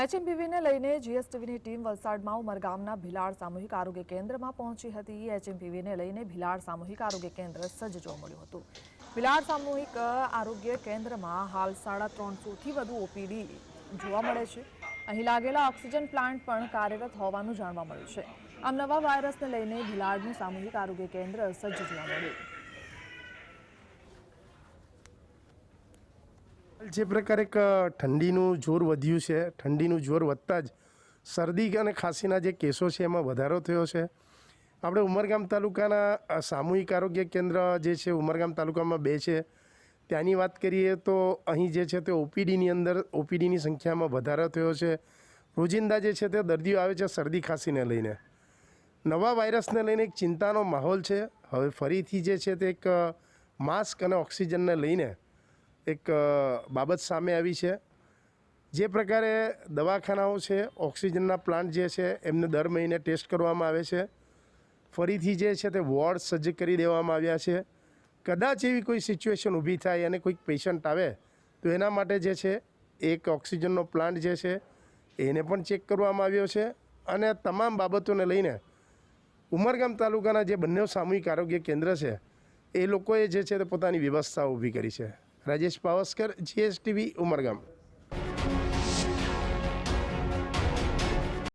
એચએમપીવીને લઈને જીએસટીવીની ટીમ વલસાડમાં ઉમરગામના ભિલાડ સામૂહિક આરોગ્ય કેન્દ્રમાં પહોંચી હતી. એચએમપીવીને લઈને ભિલાડ સામૂહિક આરોગ્ય કેન્દ્ર સજ્જ જોવા મળ્યું હતું. ભિલાડ સામૂહિક આરોગ્ય કેન્દ્રમાં હાલ સાડા ત્રણસોથી વધુ ઓપીડી જોવા મળે છે. અહીં લાગેલા ઓક્સિજન પ્લાન્ટ પણ કાર્યરત હોવાનું જાણવા મળ્યું છે. આમ નવા વાયરસને લઈને ભિલાડનું સામૂહિક આરોગ્ય કેન્દ્ર સજ્જ જોવા મળ્યું. જે પ્રકારે એક ઠંડીનું જોર વધ્યું છે, ઠંડીનું જોર વધતા જ શરદી અને ખાંસીના જે કેસો છે એમાં વધારો થયો છે. આપણે ઉમરગામ તાલુકાના સામૂહિક આરોગ્ય કેન્દ્ર જે છે, ઉમરગામ તાલુકામાં બે છે. ત્યાંની વાત કરીએ તો અહીં જે છે તે ઓપીડીની અંદર, ઓપીડીની સંખ્યામાં વધારો થયો છે. રોજિંદા જે છે તે દર્દીઓ આવે છે શરદી ખાંસીને લઈને. નવા વાયરસને લઈને એક ચિંતાનો માહોલ છે. હવે ફરીથી જે છે તે એક માસ્ક અને ઓક્સિજનને લઈને એક બાબત સામે આવી છે. જે પ્રકારે દવાખાનાઓ છે, ઓક્સિજનના પ્લાન્ટ જે છે, એમને દર મહિને ટેસ્ટ કરવામાં આવે છે. ફરીથી જે છે તે વોર્ડ સજ્જ કરી દેવામાં આવ્યા છે. કદાચ એવી કોઈ સિચ્યુએશન ઊભી થાય અને કોઈક પેશન્ટ આવે, તો એના માટે જે છે, એક ઓક્સિજનનો પ્લાન્ટ જે છે, એને પણ ચેક કરવામાં આવ્યો છે. અને તમામ બાબતોને લઈને ઉમરગામ તાલુકાના જે બંને સામૂહિક આરોગ્ય કેન્દ્ર છે, એ લોકોએ જે છે તે પોતાની વ્યવસ્થા ઊભી કરી છે. રાજેશ પાવસ્કર જીએસટીવી ઉમરગામ.